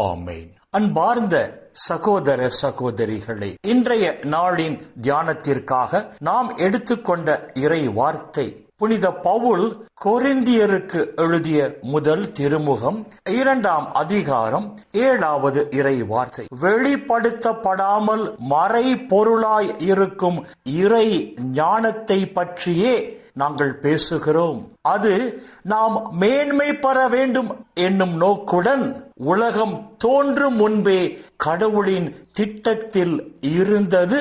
ஆமேன். அன்பார்ந்த சகோதர சகோதரிகளே இன்றைய நாளின் தியானத்திற்காக நாம் எடுத்துக்கொண்ட இறை வார்த்தை புனித பவுல் கொரிந்தியருக்கு எழுதிய முதல் திருமுகம் இரண்டாம் அதிகாரம் ஏழாவது இறை வார்த்தை. வெளிப்படுத்தப்படாமல் மறை பொருளாய் இருக்கும் இறை ஞானத்தை பற்றியே நாங்கள் பேசுகிறோம். அது நாம் மேன்மை பெற வேண்டும் என்னும் நோக்குடன் உலகம் தோன்றும் முன்பே கடவுளின் திட்டத்தில் இருந்தது.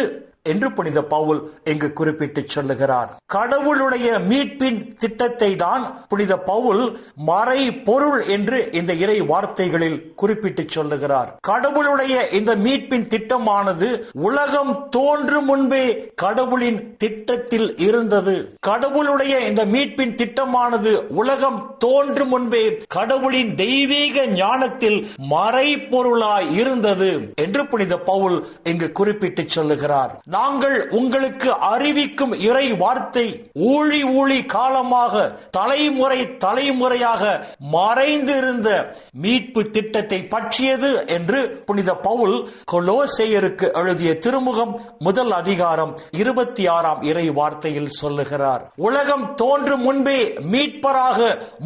என்று புனித பவுல் இங்கு குறிப்பிட்டு சொல்லுகிறார். கடவுளுடைய மீட்பின் திட்டத்தை தான் புனித பவுல் மறை பொருள் என்று இந்த இறை வார்த்தைகளில் குறிப்பிட்டு சொல்லுகிறார். கடவுளுடைய இந்த மீட்பின் திட்டமானது உலகம் தோன்றும் முன்பே கடவுளின் திட்டத்தில் இருந்தது. கடவுளுடைய இந்த மீட்பின் திட்டமானது உலகம் தோன்றும் முன்பே கடவுளின் தெய்வீக ஞானத்தில் மறை பொருளாய் இருந்தது என்று புனித பவுல் இங்கு குறிப்பிட்டு சொல்லுகிறார். நாங்கள் உங்களுக்கு அறிவிக்கும் இறை வார்த்தை ஊழி ஊழி காலமாக தலைமுறை தலைமுறையாக மறைந்திருந்த மீட்பு திட்டத்தை பற்றியது என்று புனித பவுல் கொலோசேயருக்கு எழுதிய திருமுகம் முதல் அதிகாரம் இருபத்தி ஆறாம் இறை வார்த்தையில் சொல்லுகிறார். உலகம் தோன்றும் முன்பே மீட்பராக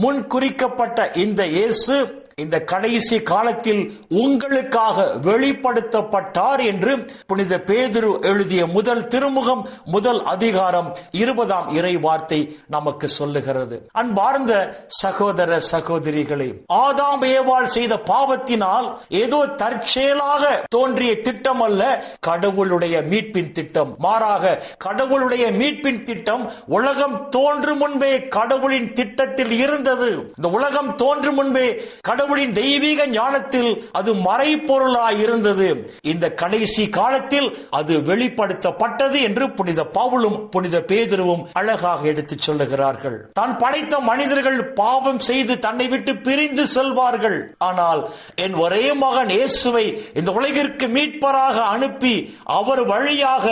முன் குறிக்கப்பட்ட இந்த இயேசு இந்த கடைசி காலத்தில் உங்களுக்காக வெளிப்படுத்தப்பட்டார் என்று புனித பேதுரு எழுதிய முதல் திருமுகம் முதல் அதிகாரம் இருபதாம் இறை வார்த்தை நமக்கு சொல்லுகிறது. அன்பார்ந்த சகோதர சகோதரிகளே ஆதாம் ஏவாள் செய்த பாவத்தினால் ஏதோ தற்செயலாக தோன்றிய திட்டம் அல்ல கடவுளுடைய மீட்பின் திட்டம். மாறாக கடவுளுடைய மீட்பின் திட்டம் உலகம் தோன்றும் முன்பே கடவுளின் திட்டத்தில் இருந்தது. இந்த உலகம் தோன்றும் முன்பே கடவுள் கடவுளின் தெய்வீக ஞானத்தில் அது மறைப்பொருளாய் இருந்தது. இந்த கடைசி காலத்தில் அது வெளிப்படுத்தப்பட்டது என்று புனித பவுலும் புனித பேதுருவும் அழகாக எடுத்துச் சொல்லுகிறார்கள். தான் படைத்த மனிதர்கள் பாவம் செய்து தன்னை விட்டு பிரிந்து செல்வார்கள். ஆனால் என் ஒரே மகன் இயேசுவை இந்த உலகிற்கு மீட்பராக அனுப்பி அவர் வழியாக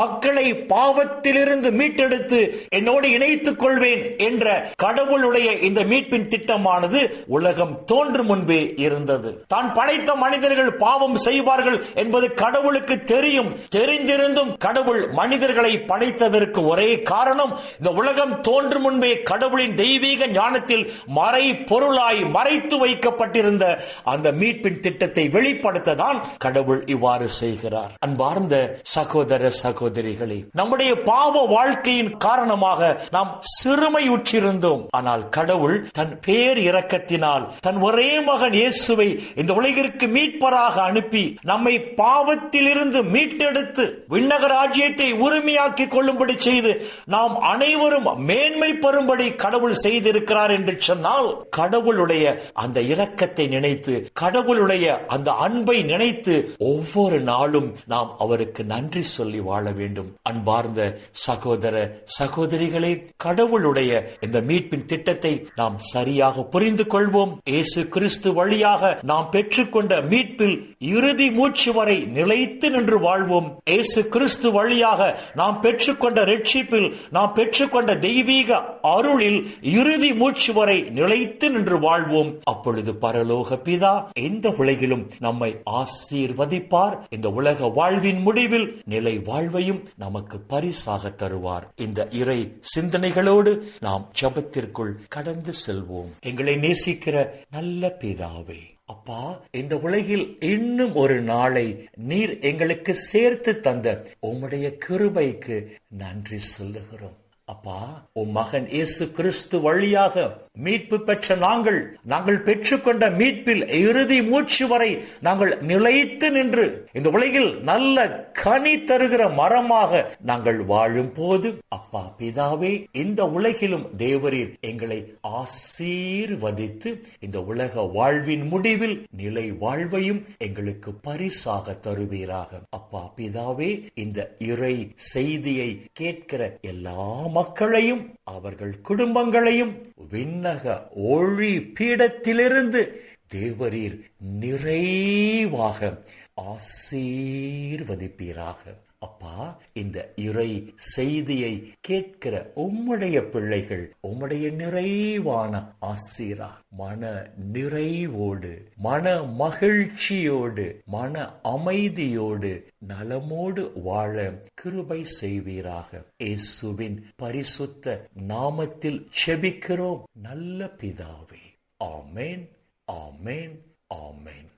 மக்களை பாவத்திலிருந்து மீட்டெடுத்து என்னோடு இணைத்துக் கொள்வேன் என்ற கடவுளுடைய இந்த மீட்பின் திட்டமானது உலகம் தோன்றும் முன்பே இருந்தது. தான் படைத்த மனிதர்கள் பாவம் செய்வார்கள் என்பது கடவுளுக்கு தெரியும். தெரிந்திருந்தும் கடவுள் மனிதர்களை படைத்ததற்கு ஒரே காரணம் இந்த உலகம் தோன்றும் முன்பே கடவுளின் தெய்வீக ஞானத்தில் மறை பொருளாய் மறைத்து வைக்கப்பட்டிருந்த அந்த மீட்பின் திட்டத்தை வெளிப்படுத்ததான் கடவுள் இவ்வாறு செய்கிறார். அன்பார்ந்த சகோதர சகோதரிகளே நம்முடைய பாவ வாழ்க்கையின் காரணமாக நாம் சிறுமையுற்றிருந்தோம். ஆனால் கடவுள் தன் பேர் இரக்கத்தினால் தன் ஒரே மகன் இயேசுவை இந்த உலகிற்கு மீட்பராக அனுப்பி நம்மை பாவத்திலிருந்து மீட்டெடுத்து விண்ணக ராஜ்யத்தை உரிமையாக்கி கொள்ளும்படி செய்து நாம் அனைவரும் மேன்மை பெறும்படி கடவுள் செய்திருக்கிறார் என்று சொன்னால் கடவுளுடைய அந்த இரக்கத்தை நினைத்து கடவுளுடைய அந்த அன்பை நினைத்து ஒவ்வொரு நாளும் நாம் அவருக்கு நன்றி சொல்லி வாழ வேண்டும். அன்பார்ந்த சகோதர சகோதரிகளே கடவுளுடைய இந்த மீட்பின் திட்டத்தை நாம் சரியாக புரிந்து கொள்வோம். இயேசு கிறிஸ்து வழியாக நாம் பெற்றுக்கொண்ட மீட்பில் இறுதி மூச்சு வரை நிலைத்து நின்று வாழ்வோம். இயேசு கிறிஸ்து வழியாக நாம் பெற்றுக்கொண்ட ரட்சிப்பில் நாம் பெற்றுக்கொண்ட தெய்வீக அருளில் இறுதி மூச்சு வரை நிலைத்து நின்று வாழ்வோம். அப்பொழுது பரலோக பிதா எந்த உலகிலும் நம்மை ஆசீர்வதிப்பார். இந்த உலக வாழ்வின் முடிவில் நிலை வாழ்வையும் நமக்கு பரிசாக தருவார். இந்த இறை சிந்தனைகளோடு நாம் ஜபத்திற்குள் கடந்து செல்வோம். எங்களை நேசிக்கிற நல்ல பிதாவே. அப்பா இந்த உலகில் இன்னும் ஒரு நாளை நீர் எங்களுக்கு சேர்த்து தந்த உம்முடைய கிருபைக்கு நன்றி சொல்லுகிறோம். அப்பா உன் மகன் இயேசு கிறிஸ்து வழியாக மீட்பு பெற்ற நாங்கள் நாங்கள் பெற்றுக்கொண்ட மீட்பில் இறுதி மூச்சு வரை நாங்கள் நிலைத்து நின்று இந்த உலகில் நல்ல கனி தருகிற மரமாக நாங்கள் வாழும் போது அப்பா பிதாவே இந்த உலகிலும் தேவரீர் எங்களை ஆசீர்வதித்து இந்த உலக வாழ்வின் முடிவில் நிலை வாழ்வையும் எங்களுக்கு பரிசாக தருவீராக. அப்பா பிதாவே இந்த இறை செய்தியை கேட்கிற எல்லா மக்களையும் அவர்கள் குடும்பங்களையும் விண்ணக ஒளி பீடத்திலிருந்து தேவரீர் நிறைவாக ஆசீர்வதிப்பீராக. அப்பா இந்த இறை செய்தியை கேட்கிற உம்முடைய பிள்ளைகள் உம்முடைய நிறைவான ஆசிரா மன நிறைவோடு மன மகிழ்ச்சியோடு மன அமைதியோடு நலமோடு வாழ கிருபை செய்வீராக. இயேசுவின் பரிசுத்த நாமத்தில் செபிக்கிறோம். நல்ல பிதாவே. ஆமேன் ஆமேன் ஆமேன்.